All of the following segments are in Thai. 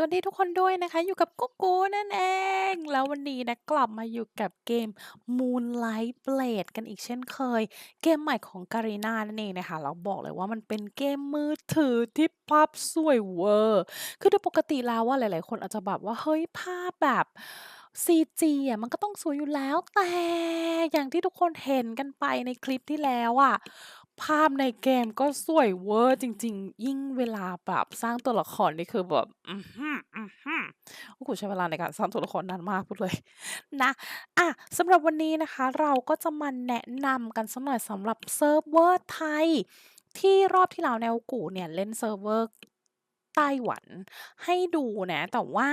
สวัสดีทุกคนด้วยนะคะ อยู่กับกุ๊กกูนั่นเอง แล้ววันนี้นะกลับมาอยู่กับเกม Moonlight Blade กันอีกเช่นเคย เกมใหม่ของ Garena นั่นเองนะคะแล้วบอกเลยว่ามันเป็นเกมมือถือที่ภาพสวยเวอร์ คือโดยปกติแล้วว่าหลาย ๆ คนอาจจะแบบว่าเฮ้ยภาพแบบ CG อะมันก็ต้องสวยอยู่แล้วแต่อย่างที่ทุกคนเห็นกันไปในคลิปที่แล้วอะ ภาพในเกมก็สวยเวอร์จริง ๆ ยิ่งเวลาแบบสร้างตัวละครนี่คือแบบ อื้อฮือๆโอ้โหใช้เวลาในการสร้างตัวละครนานมากพูดเลย นะอะสำหรับวันนี้นะคะ เราก็จะมาแนะนำกันสักหน่อยสำหรับเซิร์ฟเวอร์ไทย ที่รอบที่แล้วเนี่ยกูเนี่ย เล่นเซิร์ฟเวอร์ ไต้หวันให้ดูนะ แต่ว่า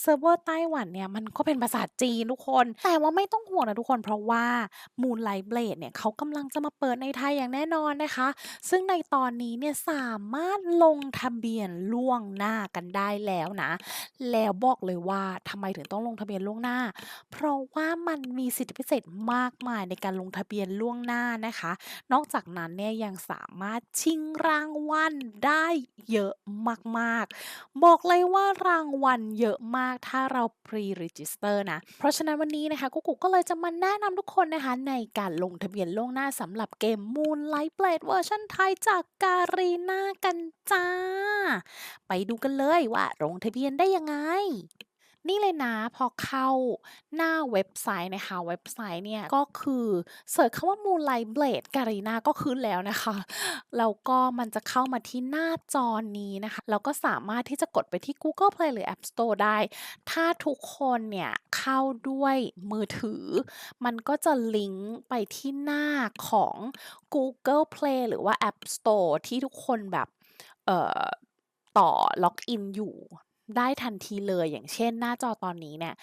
เซิร์ฟเวอร์ไต้หวันเนี่ยมันก็เป็นภาษาจีนทุกคน แต่ว่าไม่ต้องห่วงนะทุกคน เพราะว่า Moonlight Blade เนี่ยเขากำลังจะมาเปิดในไทยอย่างแน่นอนนะคะ ซึ่งในตอนนี้เนี่ยสามารถลงทะเบียนล่วงหน้ากันได้แล้วนะ แล้วบอกเลยว่าทำไมถึงต้องลงทะเบียนล่วงหน้า เพราะว่ามันมีสิทธิพิเศษมากมายในการลงทะเบียนล่วงหน้านะคะ นอกจากนั้นเนี่ยยังสามารถชิงรางวัลได้เยอะมากๆบอกเลยว่ารางวัลเยอะมากถ้าเรา Pre-register นะ เพราะฉะนั้นวันนี้นะคะกุ๊กกุก็เลยจะมาแนะนำทุกคนนะคะ ในการลงทะเบียนล่วงหน้าสำหรับเกม Moonlight Blade เวอร์ชันไทยจากการีนากันจ้า ไปดูกันเลยว่าลงทะเบียนได้ยังไง นี่เลยนะพอเข้าหน้าเว็บไซต์นะคะ เว็บไซต์เนี่ยก็คือเสิร์ชคำว่า Moonlight Blade Garena ก็ขึ้นแล้วนะคะ แล้วก็มันจะเข้ามาที่หน้าจอนี้นะคะ แล้วก็สามารถที่จะกดไปที่ Google Play หรือ App Store ได้ ถ้าทุกคนเนี่ยเข้าด้วยมือถือ มันก็จะลิงก์ไปที่หน้าของ Google Play หรือว่า App Store ที่ทุกคนแบบต่อล็อกอินอยู่ ได้ทันทีเลย อย่างเช่นหน้าจอตอนนี้เนี่ย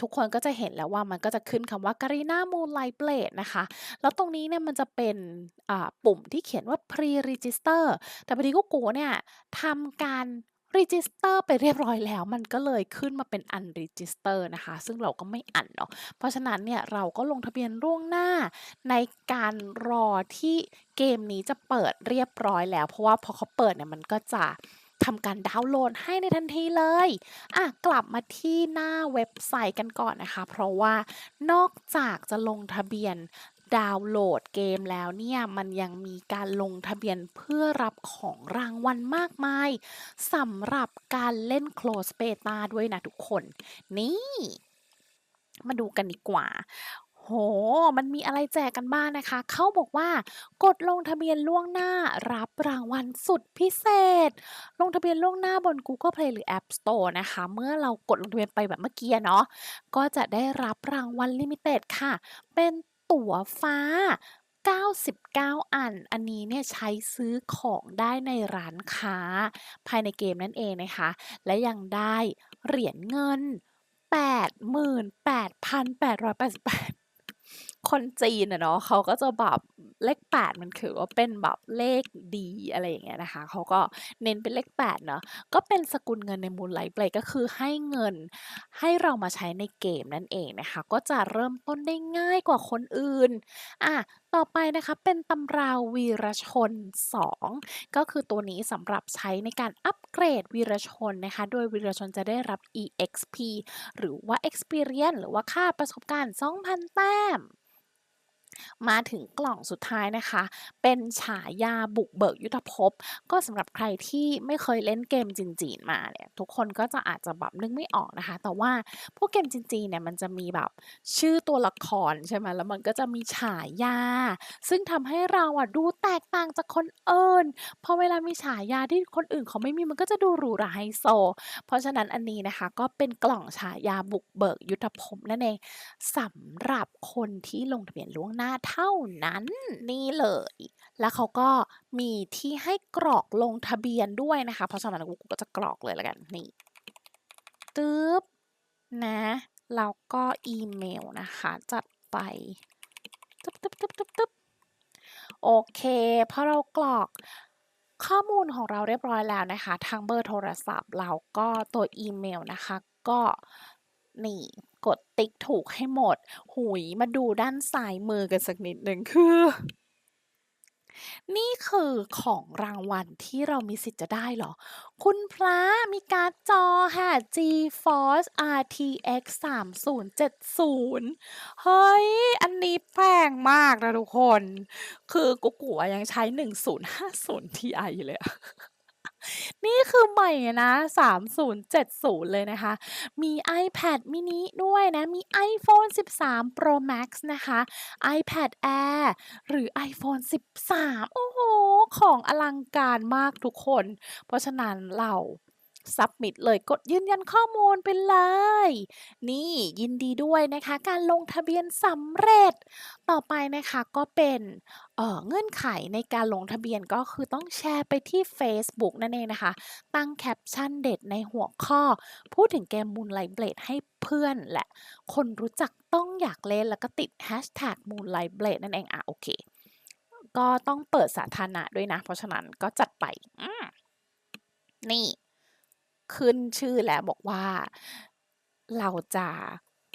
ทุกคนก็จะเห็นแล้วว่ามันก็จะขึ้นคำว่า Garena Moonlight Blade นะคะ แล้วตรงนี้เนี่ยมันจะเป็นปุ่มที่เขียนว่า Pre-register แต่พอดีกุ๊กกูเนี่ยทำการ register ไปเรียบร้อยแล้ว มันก็เลยขึ้นมาเป็น unregister นะคะ ซึ่งเราก็ไม่อั้นเนาะเพราะฉะนั้นเนี่ยเราก็ลงทะเบียนล่วงหน้าในการรอที่เกมนี้จะเปิดเรียบร้อยแล้ว เพราะว่าพอเขาเปิดเนี่ยมันก็จะ ทำการดาวน์โหลดให้ในทันทีเลยอะกลับมาที่หน้าเว็บไซต์กันก่อนนะคะ เพราะว่านอกจากจะลงทะเบียนดาวน์โหลดเกมแล้วเนี่ยมันยังมีการลงทะเบียนเพื่อรับของรางวัลมากมายสำหรับการเล่น Closed Beta ด้วยนะทุกคน นี่ มาดูกันดีกว่า โอ้โฮมันมีอะไรแจกกันบ้างนะคะ เขาบอกว่ากดลงทะเบียนล่วงหน้ารับรางวัลสุดพิเศษ ลงทะเบียนล่วงหน้าบน Google Play หรือ App Store นะคะ เมื่อเรากดลงทะเบียนไปแบบเมื่อกี้เนาะ ก็จะได้รับรางวัลลิมิเต็ดค่ะ เป็นตั๋วฟ้า 99 อัน อันนี้เนี่ยใช้ซื้อของได้ในร้านค้า ภายในเกมนั่นเองนะคะ และยังได้เหรียญเงิน 88,888 คนจีนอะเนาะเขาก็จะแบบเลข8มันถือว่าเป็นแบบเลขดีอะไรอย่างเงี้ยนะคะเขาก็เน้นเป็นเลข8เนาะก็เป็นสกุลเงินใน Moonlight Blade ก็คือให้เงินให้เรามาใช้ในเกมนั่นเองนะคะ ก็จะเริ่มต้นได้ง่ายกว่าคนอื่นอะต่อไปนะคะเป็นตำราวีรชน 2 ก็คือตัวนี้สำหรับใช้ในการอัปเกรดวีรชนนะคะ โดยวีรชนจะได้รับ EXP หรือว่า Experience หรือว่าค่าประสบการณ์ 2,000 แต้ม มาถึงกล่องสุดท้ายนะคะ เป็นฉายาบุกเบิกยุทธภพ ก็สำหรับใครที่ไม่เคยเล่นเกมจีนๆมาเนี่ยทุกคนก็จะอาจจะแบบนึกไม่ออกนะคะ แต่ว่าพวกเกมจีนๆเนี่ยมันจะมีแบบชื่อตัวละครใช่ไหมแล้วมันก็จะมีฉายา ซึ่งทำให้เราอะดูแตกต่างจากคนอื่นพอเวลามีฉายาที่คนอื่นเขาไม่มีมันก็จะดูหรูหราไฮโซ เพราะฉะนั้นอันนี้นะคะ ก็เป็นกล่องฉายาบุกเบิกยุทธภพนั่นเองสำหรับคนที่ลงทะเบียนล่วงหน้าเท่านั้นนี่เลย แล้วเขาก็มีที่ให้กรอกลงทะเบียนด้วยนะคะ เพราะฉะนั้นกุ๊กก็จะกรอกเลยล้วกันนี่ตึ๊บนะแล้วก็อีเมลนะคะ จัดไปตึ๊บๆๆๆโอเคพอเรากรอกข้อมูลของเราเรียบร้อยแล้วนะคะทั้งเบอร์โทรศัพท์แล้วก็ตัวอีเมลนะคะ ก็นี่ กดติ๊กถูกให้หมดโอ้โฮมาดูด้านซ้ายมือกันสักนิดหนึ่งคือ นี่คือของรางวัลที่เรามีสิทธิ์จะได้เหรอ?คุณพระมีการ์ดจอค่ะ GeForce RTX 3070 เฮ้ย อันนี้แพงมากนะทุกคน คือกุ๊กกุอะยังใช้ 1050 Ti อยู่เลยอะ นี่คือใหม่นะ3070 เลยนะคะ มี iPad mini ด้วยนะ มี iPhone 13 Pro Max นะคะ iPad Air หรือ iPhone 13 โอ้โห ของอลังการมากทุกคน เพราะฉะนั้นเรา submit เลยกดยืนยันข้อมูลไปเลย นี่ยินดีด้วยนะคะ การลงทะเบียนสำเร็จ ต่อไปนะคะก็เป็นเออเงื่อนไขในการลงทะเบียนก็คือต้องแชร์ไปที่เฟซบุ๊กนั่นเองนะคะ ตั้งแคปชั่นเด็ดในหัวข้อ พูดถึงเกม Moonlight Blade ให้เพื่อนและ คนรู้จักต้องอยากเล่นแล้วก็ติด hashtag Moonlight Blade นั่นเองอาโอเค ก็ต้องเปิดสาธารณะด้วยนะ เพราะฉะนั้นก็จัดไปนี่ ขึ้นชื่อแล้วบอกว่าเราจะ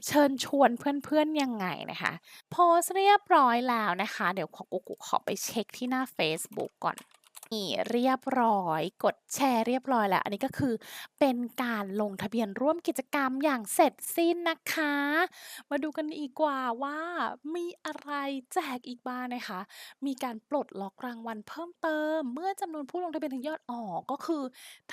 เชิญชวนเพื่อนๆยังไงนะคะโพสเรียบร้อยแล้วนะคะ เดี๋ยวขอกุ๊กกุขอไปเช็คที่หน้าเฟซบุ๊กก่อน นี่เรียบร้อย กดแชร์เรียบร้อยแล้ว อันนี้ก็คือเป็นการลงทะเบียนร่วมกิจกรรมอย่างเสร็จสิ้นนะคะ มาดูกันอีกว่าว่ามีอะไรแจกอีกบ้างนะคะ มีการปลดล็อกรางวัลเพิ่มเติม เมื่อจำนวนผู้ลงทะเบียนถึงยอดออกก็คือ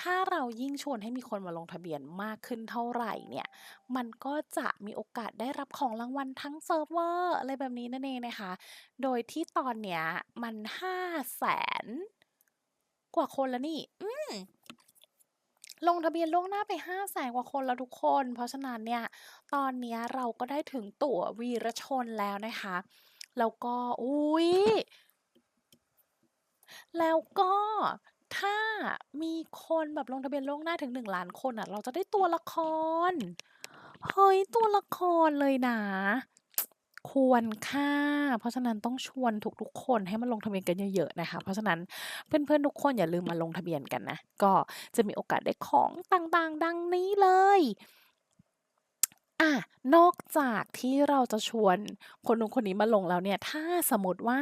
ถ้าเรายิ่งชวนให้มีคนมาลงทะเบียนมากขึ้นเท่าไหร่เนี่ย มันก็จะมีโอกาสได้รับของรางวัลทั้งเซิร์ฟเวอร์อะไรแบบนี้นั่นเองนะคะ โดยที่ตอนเนี้ยมัน 5 0 0 0 0 กว่าคนแล้วนี่ อืมลงทะเบียนล่วงหน้าไป500,000กว่าคนแล้วทุกคน เพราะฉะนั้นเนี่ย ตอนนี้เราก็ได้ถึงตั๋ววีรชนแล้วนะคะ แล้วก็ อุ๊ยแล้วก็ถ้ามีคนแบบลงทะเบียนล่วงหน้าถึง1,000,000คนอะเราจะได้ตัวละคร เฮ้ย ตัวละครเลยนะ ควรค่า เพราะฉะนั้นต้องชวนทุกๆคนให้มาลงทะเบียนกันเยอะๆนะคะ เพราะฉะนั้นเพื่อนๆทุกคนอย่าลืมมาลงทะเบียนกันนะ ก็จะมีโอกาสได้ของต่างๆ ดังนี้เลย อา นอกจากที่เราจะชวนคนนู้นคนนี้มาลงแล้วเนี่ย ถ้าสมมติว่า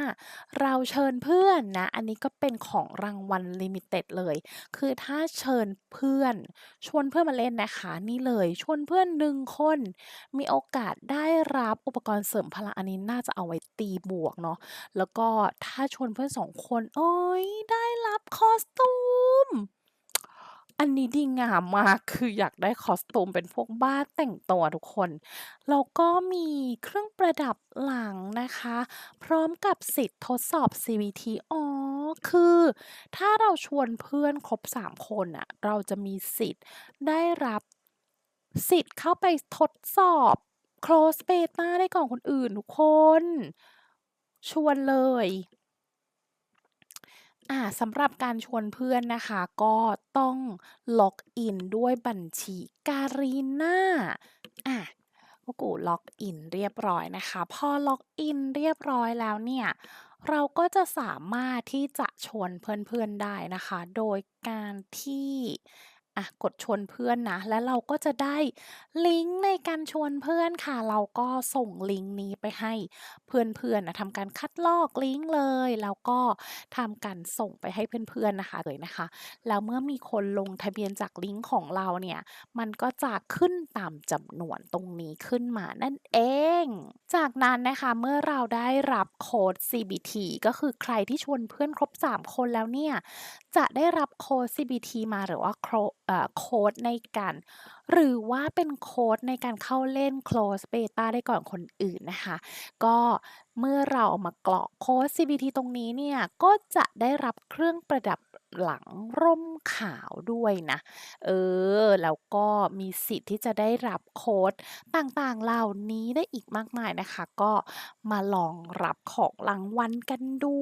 เราเชิญเพื่อนนะ อันนี้ก็เป็นของรางวัลลิมิเต็ดเลย คือถ้าเชิญเพื่อน ชวนเพื่อนมาเล่นนะคะ นี่เลย ชวนเพื่อน 1 คน มีโอกาสได้รับอุปกรณ์เสริมพลัง อันนี้น่าจะเอาไว้ตีบวกเนาะ แล้วก็ถ้าชวนเพื่อน 2 คนเอ๊ย ได้รับคอสตูม อันนี้ดีงามมาก คืออยากได้คอสตูมเป็นพวกบ้าแต่งตัวทุกคน แล้วก็มีเครื่องประดับหลังนะคะ พร้อมกับสิทธิ์ทดสอบ CVT อ๋อ คือถ้าเราชวนเพื่อนครบ 3 คนน่ะเราจะมีสิทธิ์ได้รับสิทธิ์เข้าไปทดสอบ Close Beta ได้ก่อนคนอื่นทุกคน ชวนเลย อ่าสำหรับการชวนเพื่อนนะคะ ก็ต้องล็อกอินด้วยบัญชีการีน่าอากุ๊กกูล็อกอินเรียบร้อยนะคะ พอล็อกอินเรียบร้อยแล้วเนี่ย เราก็จะสามารถที่จะชวนเพื่อนๆได้นะคะ โดยการที่ อะกดชวนเพื่อนนะ แล้วเราก็จะได้ลิงก์ในการชวนเพื่อนค่ะ เราก็ส่งลิงก์นี้ไปให้เพื่อนๆนะทำการคัดลอกลิงก์เลย แล้วก็ทำการส่งไปให้เพื่อนๆนะคะเลยนะคะแล้วเมื่อมีคนลงทะเบียนจากลิงก์ของเราเนี่ยมันก็จะขึ้นตามจำนวนตรงนี้ขึ้นมานั่นเอง จากนั้นนะคะเมื่อเราได้รับโค้ด CBT ก็คือใครที่ชวนเพื่อนครบ 3 คนแล้วเนี่ยจะได้รับโค้ด CBT มาหรือว่าโครเอ่อโค้ดในการ หรือว่าเป็นโค้ดในการเข้าเล่น close Beta ได้ก่อนคนอื่นนะคะ ก็เมื่อเราเอามากรอกโค้ด CBT ตรงนี้เนี่ย ก็จะได้รับเครื่องประดับหลังร่มขาวด้วยนะ เออ แล้วก็มีสิทธิ์ที่จะได้รับโค้ดต่างๆ เหล่านี้ได้อีกมากมายนะคะ ก็มาลองรับของรางวัลกันดู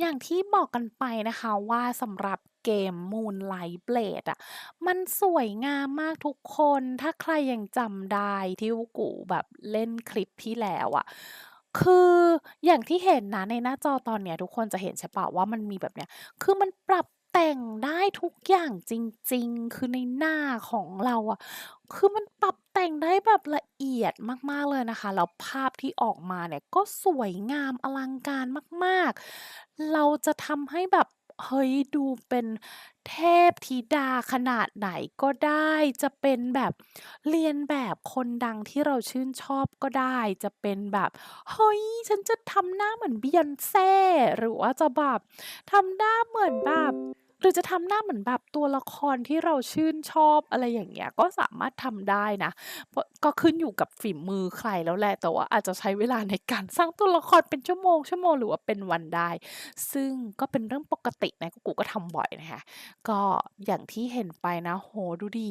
อย่างที่บอกกันไปนะคะว่าสำหรับ เกม Moonlight Blade อะมันสวยงามมากทุกคน ถ้าใครยังจำได้ที่กุ๊กกุแบบเล่นคลิปที่แล้วอะคืออย่างที่เห็นนะในหน้าจอตอนเนี้ยทุกคนจะเห็นใช่ปล่าว่ามันมีแบบเนี้ย คือมันปรับแต่งได้ทุกอย่างจริงๆ คือในหน้าของเราอะคือมันปรับแต่งได้แบบละเอียดมากๆเลยนะคะ แล้วภาพที่ออกมาเนี่ยก็สวยงามอลังการมากๆ เราจะทำให้แบบ เฮ้ย ดูเป็นเทพธิดาขนาดไหนก็ได้ จะเป็นแบบเรียนแบบคนดังที่เราชื่นชอบก็ได้ จะเป็นแบบ เฮ้ย ฉันจะทำหน้าเหมือนเบียนเซ่ หรือว่าจะแบบทำหน้าเหมือนแบบ หรือจะทำหน้าเหมือนแบบตัวละครที่เราชื่นชอบ อะไรอย่างเงี้ย ก็สามารถทำได้นะ เพราะ ก็ขึ้นอยู่กับฝีมือใครแล้วแหละ แต่ว่าอาจจะใช้เวลาในการสร้างตัวละครเป็นชั่วโมง ชั่วโมง หรือว่าเป็นวันได้ ซึ่งก็เป็นเรื่องปกตินะ กูก็ทำบ่อยนะคะ ก็อย่างที่เห็นไปนะ โอ้โฮ ดูดิ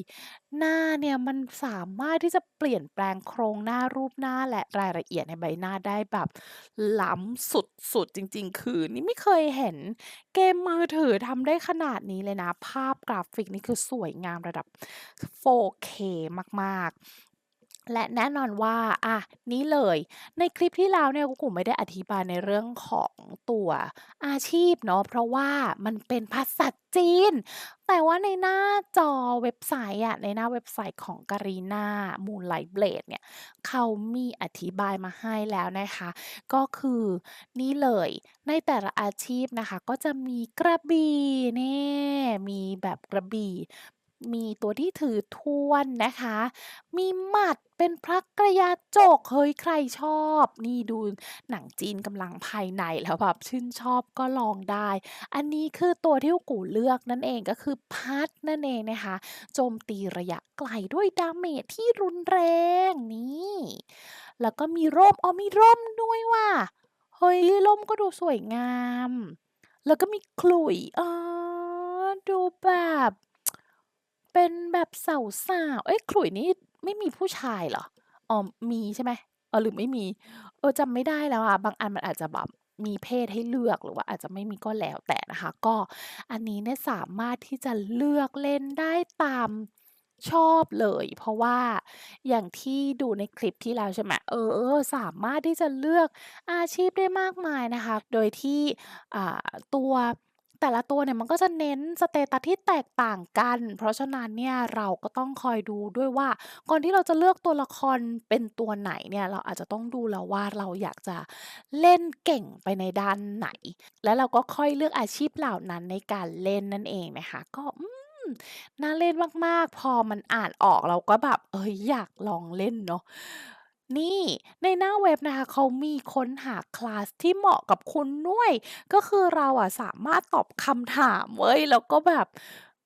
หน้าเนี่ยมันสามารถที่จะเปลี่ยนแปลงโครงหน้ารูปหน้าและรายละเอียดในใบหน้าได้แบบล้ำสุด ๆ จริง ๆ คือนี่ไม่เคยเห็นเกมมือถือทำได้ขนาดนี้เลยนะ ภาพกราฟิกนี่คือสวยงามระดับ 4K มาก ๆ และแน่นอนว่า อะ นี่เลย ในคลิปที่แล้วเนี่ยกูไม่ได้อธิบายในเรื่องของตัวอาชีพเนาะ เพราะว่ามันเป็นภาษาจีน แต่ว่าในหน้าจอเว็บไซต์อะในหน้าเว็บไซต์ของ Garena Moonlight Blade เนี่ย เขามีอธิบายมาให้แล้วนะคะ ก็คือนี่เลย ในแต่ละอาชีพนะคะ ก็จะมีกระบี่นี่ มีแบบกระบี่ มีตัวที่ถือทวนนะคะ มีหมัดเป็นพระกระยาจก เฮ้ยใครชอบ นี่ดูหนังจีนกำลังภายในแล้วแบบชื่นชอบก็ลองได้ อันนี้คือตัวที่กูเลือกนั่นเองก็คือพัดนั่นเองนะคะ โจมตีระยะไกลด้วยดาเมจที่รุนแรงนี่ แล้วก็มีร่มอ๋อมีร่มด้วยว่ะ เฮ้ยร่มก็ดูสวยงาม แล้วก็มีขลุยอ๋อดูแบบ เป็นแบบสาวๆเอ๊ะขลุ่ยนี่ไม่มีผู้ชายเหรอ?อ๋อ มีใช่ไหม?อ๋อหรือไม่มี เออจำไม่ได้แล้วอะบางอันมันอาจจะแบบมีเพศให้เลือกหรือว่าอาจจะไม่มีก็แล้วแต่นะคะ ก็อันนี้เนี่ยสามารถที่จะเลือกเล่นได้ตามชอบเลย เพราะว่าอย่างที่ดูในคลิปที่แล้วใช่ไหมเออ สามารถที่จะเลือกอาชีพได้มากมายนะคะ โดยที่อ่าตัว แต่ละตัวเนี่ยมันก็จะเน้นสเตตัสที่แตกต่างกัน เพราะฉะนั้นเนี่ยเราก็ต้องคอยดูด้วยว่า ก่อนที่เราจะเลือกตัวละครเป็นตัวไหนเนี่ยเราอาจจะต้องดูแล้วว่าเราอยากจะเล่นเก่งไปในด้านไหน แล้วเราก็ค่อยเลือกอาชีพเหล่านั้นในการเล่นนั่นเองนะคะ ก็อืมน่าเล่นมากๆ พอมันอ่านออกเราก็แบบเฮ้ยอยากลองเล่นเนาะ นี่ ในหน้าเว็บนะคะ เขามีค้นหาคลาสที่เหมาะกับคุณด้วย ก็คือเราอะสามารถตอบคำถามเว้ย แล้วก็แบบ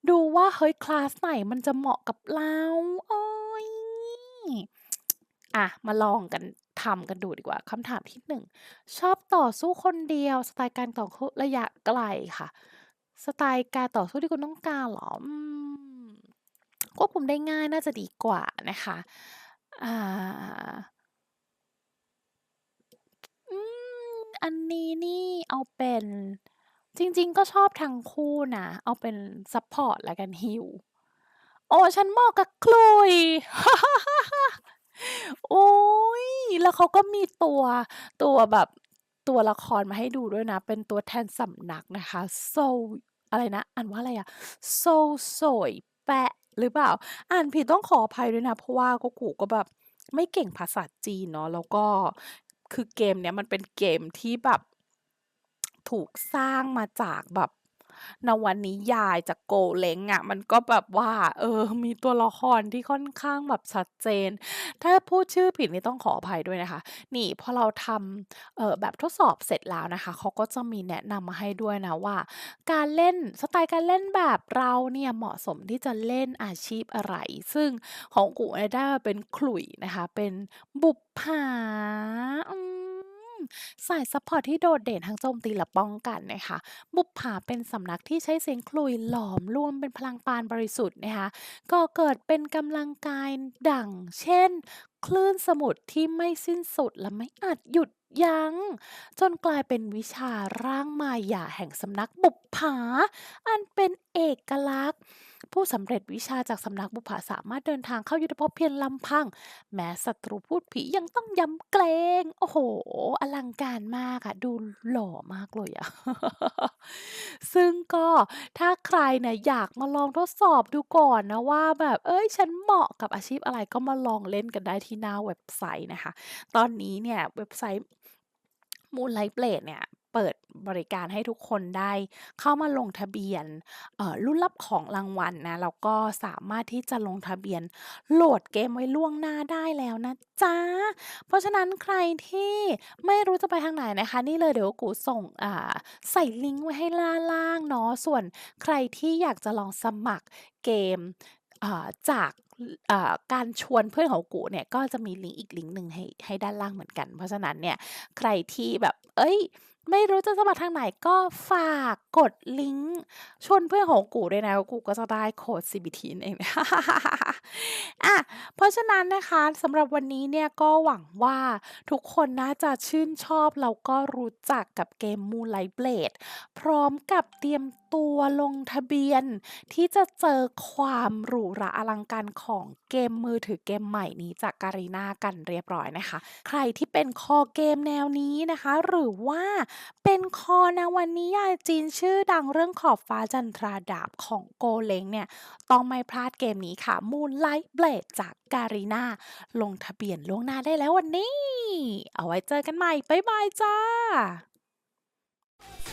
ดูว่า เฮ้ย คลาสไหนมันจะเหมาะกับเราโอ๊ยอะ มาลองกันทำกันดูดีกว่าคำถามที่1ชอบต่อสู้คนเดียว สไตล์การต่อสู้ระยะไกลค่ะ สไตล์การต่อสู้ที่คุณต้องการเหรอ?อืมควบคุมได้ง่ายน่าจะดีกว่านะคะ อ่า อืม อันนี้นี่เอาเป็น จริง ๆ ก็ชอบทั้งคู่นะ เอาเป็นซัปพอร์ตแล้วกัน heal โอ้ ฉันเหมาะกับขลุ่ยโอ๊ย แล้วเขาก็มีตัว ตัวแบบตัวละครมาให้ดูด้วยนะ เป็นตัวแทนสำนักนะคะ โซ อะไรนะ อ่านว่าอะไรอะโซโสยแปะหรือเปล่า?อ่านผิดต้องขออภัยด้วยนะ เพราะว่าก็กูก็แบบไม่เก่งภาษาจีนเนาะ แล้วก็ คือเกมเนี้ยมันเป็นเกมที่แบบ ถูกสร้างมาจากแบบ นวนิยายจากโกเล้งอะมันก็แบบว่า เออ มีตัวละครที่ค่อนข้างแบบชัดเจน ถ้าพูดชื่อผิดนี่ต้องขออภัยด้วยนะคะ นี่พอเราทำเออแบบทดสอบเสร็จแล้วนะคะ เขาก็จะมีแนะนำมาให้ด้วยนะว่า การเล่นสไตล์การเล่นแบบเราเนี่ยเหมาะสมที่จะเล่นอาชีพอะไร ซึ่งของกูได้มาเป็นขลุ่ยนะคะ เป็นบุปผาอืม สายซัปพอร์ตที่โดดเด่นทั้งโจมตีและป้องกันนะคะ บุปผาเป็นสำนักที่ใช้เสียงคลุยหลอมรวมเป็นพลังปานบริสุทธิ์นะคะก็เกิดเป็นกำลังกายดั่ง เช่น คลื่นสมุทรที่ไม่สิ้นสุดและไม่อาจหยุด ยั้งจนกลายเป็นวิชาร่างมายาแห่งสำนักบุปผา อันเป็นเอกลักษณ์ ผู้สำเร็จวิชาจากสำนักบุปผาสามารถเดินทางเข้ายุทธภพเพียงลำพัง แม้ศัตรูพูดผียังต้องยำเกรง โอ้โฮอลังการมากอะดูหล่อมากเลยอะซึ่งก็ถ้าใครเนี่ยอยากมาลองทดสอบดูก่อนนะว่าแบบเฮ้ยฉันเหมาะกับอาชีพอะไรก็มาลองเล่นกันได้ที่หน้าเว็บไซต์นะคะ ตอนนี้เนี่ยเว็บไซต์ Moonlight Blade เนี่ยเปิดบริการให้ทุกคนได้ เข้ามาลงทะเบียนรุ่นรับของรางวัลนะแล้วก็สามารถที่จะลงทะเบียน โหลดเกมไว้ล่วงหน้าได้แล้วนะจ๊ะ เพราะฉะนั้นใครที่ไม่รู้จะไปทางไหนนะคะ นี่เลยเดี๋ยวกูส่งใส่ลิงก์ไว้ให้ด้าล่างเนาะส่วนใครที่อยากจะลองสมัครเกม อ่าจากอ่าการชวนเพื่อนของกูเนี่ยก็จะมีลิงก์อีกลิงก์หนึ่งให้ให้ด้านล่างเหมือนกัน เพราะฉะนั้นเนี่ยใครที่แบบเฮ้ย ไม่รู้จะสมัครทางไหนก็ฝากกดลิงก์ชวนเพื่อนของกูด้วยนะกูก็จะได้โค้ด CBT นั่นเองอาเพราะฉะนั้นนะคะสำหรับวันนี้เนี่ยก็หวังว่าทุกคนน่าจะชื่นชอบแล้วก็รู้จักกับเกม Moonlight Blade พร้อมกับเตรียมตัวลงทะเบียน ที่จะเจอความหรูหราอลังการของเกมมือถือเกมใหม่นี้จาก Garena กันเรียบร้อยนะคะ ใครที่เป็นคอเกมแนวนี้นะคะ หรือว่าเป็นคอนวนิยายจีนชื่อดังเรื่องขอบฟ้าจันทราดาบของโกเล้งเนี่ย ต้องไม่พลาดเกมนี้ค่ะ Moonlight Blade จาก Garena ลงทะเบียนล่วงหน้าได้แล้ววันนี้ เอาไว้เจอกันใหม่ บ๊ายบายจ้ะ